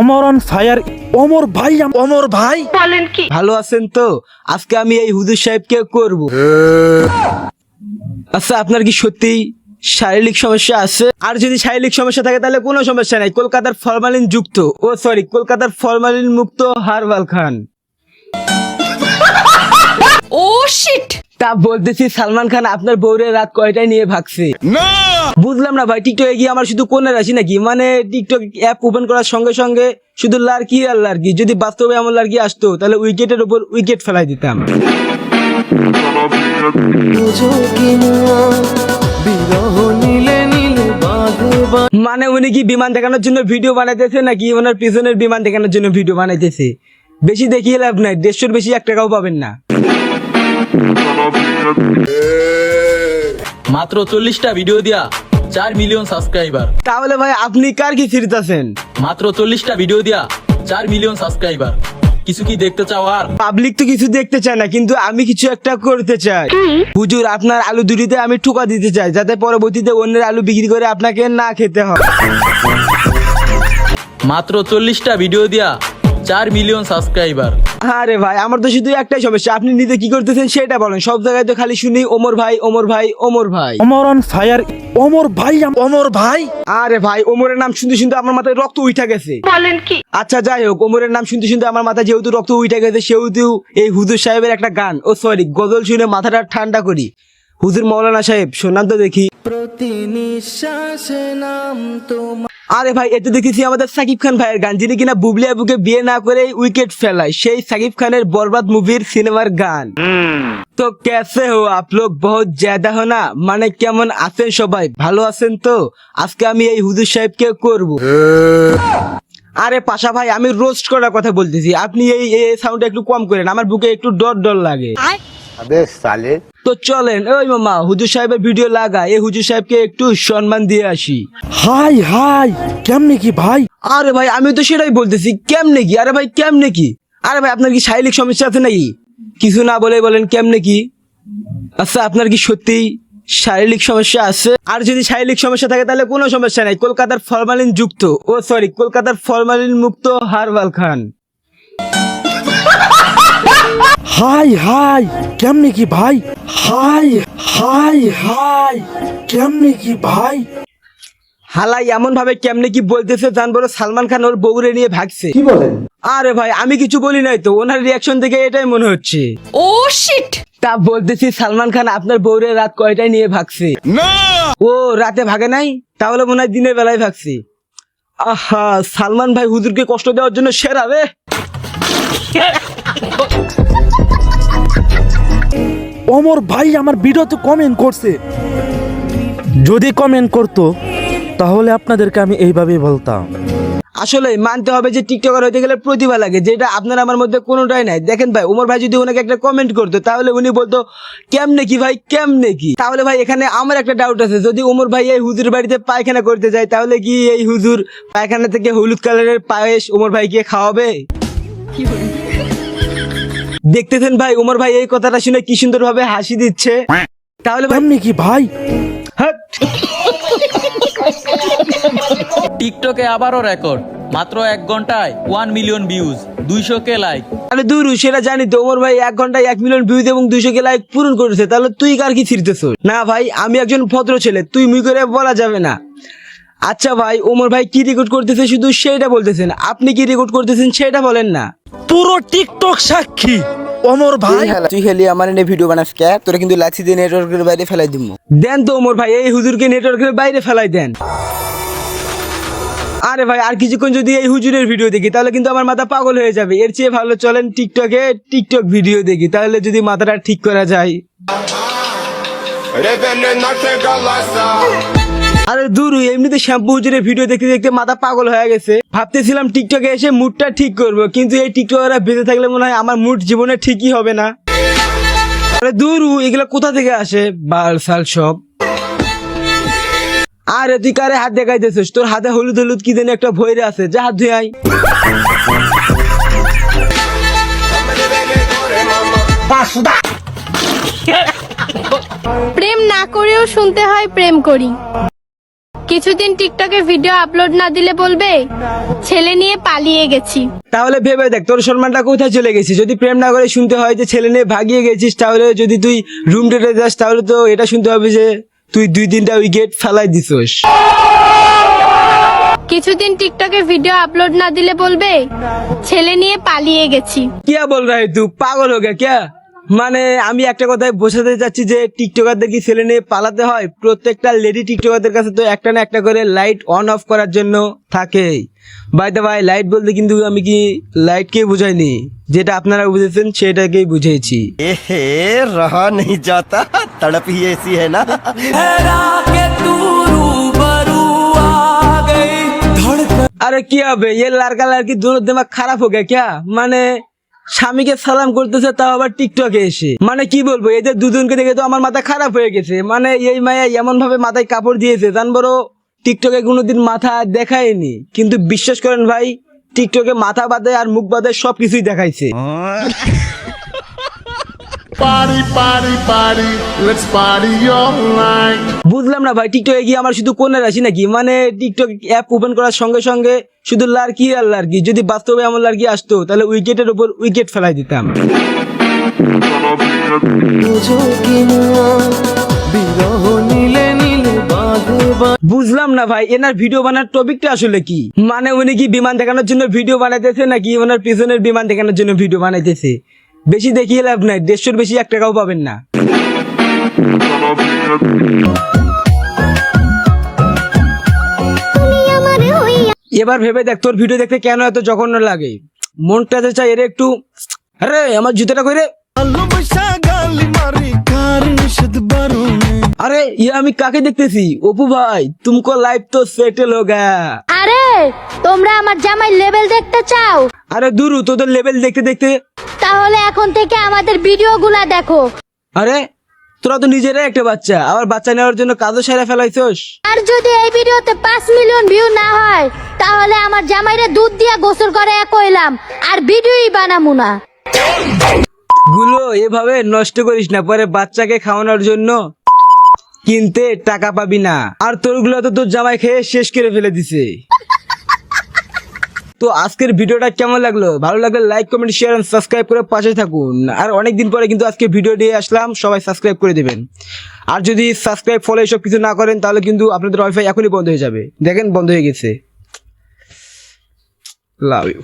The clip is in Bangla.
অমর অন ফায়ার অমর ভাই অমর ভাই? ভালো আছেন তো? আজকে আমি এই হুজুর সাহেবকে করব। আচ্ছা আপনার কি সত্যি শারীরিক সমস্যা আছে? আর যদি শারীরিক সমস্যা থাকে তাহলে কোনো সমস্যা নাই। কলকাতার ফরমালিন যুক্ত। ও সরি কলকাতার ফরমালিন মুক্ত হারবাল খান। ও শিট তা বলতেছি সালমান খান আপনার বউরে রাত কয়টায় নিয়ে ভাগছে? বুঝলাম না ভাই টিকটকে গিয়ে আমার শুধু কোনে রাশি নাকি? মানে টিকটক অ্যাপ ওপেন করার সঙ্গে সঙ্গে শুধু লার্কি আর লার্কি। যদি বাস্তবে এমন লার্কি আসতো, তাহলে উইকেটের উপর উইকেট ফেলাই দিতাম। মানে উনি কি বিমান দেখানোর জন্য ভিডিও বানাইতেছে নাকি ওনার পিছনের বিমান দেখানোর জন্য ভিডিও বানাইতেছে? বেশি দেখিয়ে লাভ নাই, দেড়শোর বেশি এক টাকাও পাবেন না। মাত্র চল্লিশটা ভিডিও দিয়া। চার মিলিয়ন সাবস্ক্রাইবার। তাহলে ভাই আপনি কার কি ফিরতেছেন? মাত্র চল্লিশটা ভিডিও দিয়া চার মিলিয়ন সাবস্ক্রাইবার। কিছু কি দেখতে চাও আর? পাবলিক তো কিছু দেখতে চায় না কিন্তু আমি কিছু একটা করতে চাই। হুজুর আপনার আলু দুটিতে আমি ঠুকা দিতে চাই যাতে পরবর্তীতে অন্যের আলু বিক্রি করে আপনাকে না খেতে হয়। মাত্র চল্লিশটা ভিডিও দিয়া চার মিলিয়ন সাবস্ক্রাইবার আরে ভাই আমার তো শুধু একটাই সমস্যা। আপনি নিজে কি করতেছেন সেটা বলেন। সব জায়গায় তো খালি শুনি ওমর ভাই ওমর ভাই ওমর ভাই। অমর অন ফায়ার অমর ভাই অমর ভাই? আরে ভাই ওমরের নাম শুনতে শুনতে আমার মাথায় রক্ত উঠা গেছে। বলেন কি? আচ্ছা যাই হোক ওমরের নাম শুনতে শুনতে আমার মাথায় যেহেতু রক্ত উঠে গেছে সেহেতু এই হুজুর সাহেবের একটা গান। ও সরি গজল শুনে মাথাটা ঠান্ডা করি। হুজুর মৌলানা সাহেব শোনান তো দেখি। আরে ভাই এটা দেখেছি আমাদের সাকিব খান ভাইয়ের গান, যিনি কিনা বুবলি আবুকে বিয়ে না করে উইকেট ফেলায়, সেই সাকিব খানের বরবাদ মুভির সিনেমার গান। তো কেসে হো, আপ লোক বহুত জ্যাদা হো না? মানে কেমন আছেন সবাই? ভালো আছেন তো? আজকে আমি এই হুজুর সাহেবকে করব। আরে পাশা ভাই, আমি রোস্ট করার কথা বলতেছি। আপনি এই সাউন্ডটা একটু কম করেন, আমার বুকে একটু ডর ডর লাগে তো চলেন ওই মামা হুজুর সাহেবের ভিডিও লাগা এই হুজুর সাহেবকে একটু সম্মান দিয়ে আসি। হাই হাই কেমনে কি ভাই? আরে ভাই আমি তো সেটাই বলতেছি কেমনে কি? আরে ভাই কেমনে কি? আরে ভাই আপনার কি শারীরিক সমস্যা আছে নাকি? কিছু না বলে বলেন কেমনে কি? আচ্ছা আপনার কি সত্যি শারীরিক সমস্যা আছে? আর যদি শারীরিক সমস্যা থাকে তাহলে কোনো সমস্যা নাই। কলকাতার ফরমালিন যুক্ত ও সরি কলকাতার ফরমালিন মুক্ত হারবাল খান। হাই হাই কেমনে কি ভাই? হাই হাই হাই কেমনে কি ভাই? হালাই এমন ভাবে কেমনে কি বলতেছে জান বড় সালমান খান ওর বউরে নিয়ে ভাগছে। কি বলেন? আরে ভাই আমি কিছু বলি নাই তো ওনার রিয়াকশন থেকে এটাই মনে হচ্ছে। ও শিট তা বলতেছি সালমান খান আপনার বউরে রাত কয়টায় নিয়ে ভাগছে? ও রাতে ভাগে নাই? তাহলে মনে হয় দিনের বেলায় ভাগছে। আহা সালমান ভাই হুজুরকে কষ্ট দেওয়ার জন্য সেরা রে! অমর ভাই আমার ভিডিওতে কমেন্ট করছে। যদি কমেন্ট করতো তাহলে আপনাদেরকে আমি এইভাবেই বলতাম। আসলে মানতে হবে যে টিকটকার হইতে গেলে প্রতিভা লাগে যেটা আপনার আমার মধ্যে কোনোটাই নাই। দেখেন ভাই ওমর ভাই যদি ওনাকে একটা কমেন্ট করতো তাহলে উনি বলতো কেমনে কি ভাই কেমনে কি? তাহলে ভাই এখানে আমার একটা ডাউট আছে। যদি ওমর ভাই এই হুজুর বাড়িতে পায়খানা করতে যায় তাহলে কি এই হুজুর পায়খানা থেকে হলুদ কালারের পায়েস ওমর ভাইকে খাওয়াবে? দেখতেছেন ভাই ওমর ভাই এই কথাটা শুনে কি সুন্দর ভাবে হাসি দিচ্ছে। তাহলে ভাই কি ভাই? টিকটকে আবারও রেকর্ড মাত্র এক ঘন্টায় ওয়ান মিলিয়ন ভিউজ দুইশো কে লাইক আরে দূর সেটা জানি তো ওমর ভাই এক ঘন্টায় এক মিলিয়ন ভিউজ এবং দুইশো কে লাইক পূরণ করেছে তাহলে তুই কার কি ছিড়তেছ? না ভাই আমি একজন ভদ্র ছেলে তুই মুই করে বলা যাবে না। আচ্ছা ভাই ওমর ভাই কি রেকর্ড করতেছে শুধু সেটা বলতেছেন। আপনি কি রেকর্ড করতেছেন সেটা বলেন না। পুরো টিকটক সাক্ষী। ওমর ভাই তুই খেলি আমার এনে ভিডিও বানাস কে? তোরা কিন্তু লাঠি দিয়ে নেটওয়ার্কের বাইরে ফেলাই দিব দেন তো ওমর ভাই এই হুজুরকে নেটওয়ার্কের বাইরে ফেলাই দেন। আরে ভাই আর কিছুক্ষণ যদি এই হুজুরের ভিডিও দেখি তাহলে কিন্তু আমার মাথা পাগল হয়ে যাবে। এর চেয়ে ভালো চলেন টিকটকে টিকটক ভিডিও দেখি তাহলে যদি মাথাটা ঠিক করা যায়। আরে দূর, এমনিতে শ্যাম্পু হুজুরের ভিডিও দেখতে দেখতে মাথা পাগল হয়ে গেছে। ভাবতেছিলাম টিকটকে এসে মুডটা ঠিক করব, কিন্তু এই টিকটকাররা বেঁচে থাকলে মনে হয় আমার মুড জীবনে ঠিকই হবে না। আরে দূর, এগুলো কোথা থেকে আসে? বাল সাল সব। আরে তুই কারে হাত দেখাইতেছিস? তোর হাতে হলুদ হলুদ কি জানি একটা ভৈরে আছে, যা হাত ধুয়ে প্রেম না করেও শুনতে হয়, প্রেম করি। কিছুদিন টিকটকে ভিডিও আপলোড না দিলে বলবে ছেলে নিয়ে পালিয়ে গেছি তাহলে ভেবে দেখ তোর সম্মানটা কোথায় চলে গেছিস যদি প্রেম না করে শুনতে হয় যে ছেলে নিয়ে ভাগিয়ে গেছিস তাহলে যদি তুই রুম ডেটে যাস তাহলে তো এটা শুনতে হবে যে তুই দুই তিনটা উইকেট ফেলাই দিছস কিছুদিন টিকটকে ভিডিও আপলোড না দিলে বলবে ছেলে নিয়ে পালিয়ে গেছি क्या बोल रहा है तू पागल हो गया क्या মানে আমি একটা কথাই বোঝাতে চাচ্ছি যে টিকটকারদের কি ছেলে নিয়ে পালাতে হয় প্রত্যেকটা লেডি টিকটকারদের কাছে তো একটা না একটা করে লাইট অন অফ করার জন্য থাকে বাই দা ভাই লাইট বলতে কিন্তু আমি কি লাইটকে বুঝাইনি যেটা আপনারা বুঝেছেন সেটাকেই বুঝিয়েছি एहे रहा नहीं जाता तड़प ही ऐसी है ना আরে কি হবে ये लड़का लड़की दोनों दिमाग খারাপ हो गया क्या মানে স্বামীকে সালাম করতেছে, তাও আবার টিকটকে এসে। মানে কি বলব এদের দুজনকে দেখে তো আমার মাথা খারাপ হয়ে গেছে। মানে এই মায়া এমন ভাবে মাথায় কাপড় দিয়েছে, জান বড় টিকটকে কোনোদিন মাথা দেখায়নি। কিন্তু বিশ্বাস করেন ভাই টিকটকে মাথা বাদে আর মুখ বাদে সবকিছুই দেখাইছে। Party. Let's party all night. বুঝলাম না ভাই টিকটকে গিয়ে আমার শুধু কোনে রাশি নাকি মানে টিকটক অ্যাপ ওপেন করার সঙ্গে সঙ্গে শুধু লার্কি আর লার্কি যদি বাস্তবে এমন লার্কি আসতো, তাহলে উইকেটের উপর উইকেট ফেলাই দিতাম বুঝলাম না ভাই, এনার ভিডিও বানার টপিকটা আসলে কি মানে উনি কি বিমান দেখানোর জন্য ভিডিও বানাইতেছে নাকি ওনার পিছনের বিমান দেখানোর জন্য ভিডিও বানাইতেছে বেশি দেখিয়ে লাভ নাই দেড়শোর বেশি এক টাকাও পাবেন না। এবার ভেবে দেখ তোর ভিডিও দেখতে কেন এত জঘন্য লাগে? মনটা যে চাই এর একটু আরে আমার জুতোটা কইরে আরে ইয়ে আমি কাকে দেখতেছি? অপু ভাই তুমকো লাইফ তো সেটেল হো গয়া আরে তোমরা আমার জামাই লেভেল দেখতে চাও? আরে দুরু তোদের লেভেল দেখতে দেখতে তাহলে এখন থেকে আমাদের ভিডিওগুলা দেখো। আরে তোরা তো নিজেরাই একটা বাচ্চা আবার বাচ্চা নেওয়ার জন্য কাজও সেরে ফেলাইছস। আর যদি এই ভিডিওতে পাঁচ মিলিয়ন ভিউ না হয় তাহলে আমার জামাইরে দুধ দিয়া গোসল করে কইলাম আর ভিডিওই বানামু না। গুলো এভাবে নষ্ট করিস না পরে বাচ্চাকে খাওয়ানোর জন্য কিনতে টাকা পাবি না। আর তোরগুলো তো তোর জামাই খেয়ে শেষ করে ফেলে দিছে। তো আজকের ভিডিওটা কেমন লাগল? ভালো লাগলে like comment share and subscribe করে পাশে থাকুন। আর অনেক দিন পরে কিন্তু আজকে ভিডিও দিয়ে আসলাম, সবাই সাবস্ক্রাইব করে দেবেন। আর যদি সাবস্ক্রাইব ফলো এসব কিছু না করেন, তাহলে কিন্তু আপনাদের ওয়াইফাই এখনই বন্ধ হয়ে যাবে। দেখেন, বন্ধ হয়ে গেছে। Love you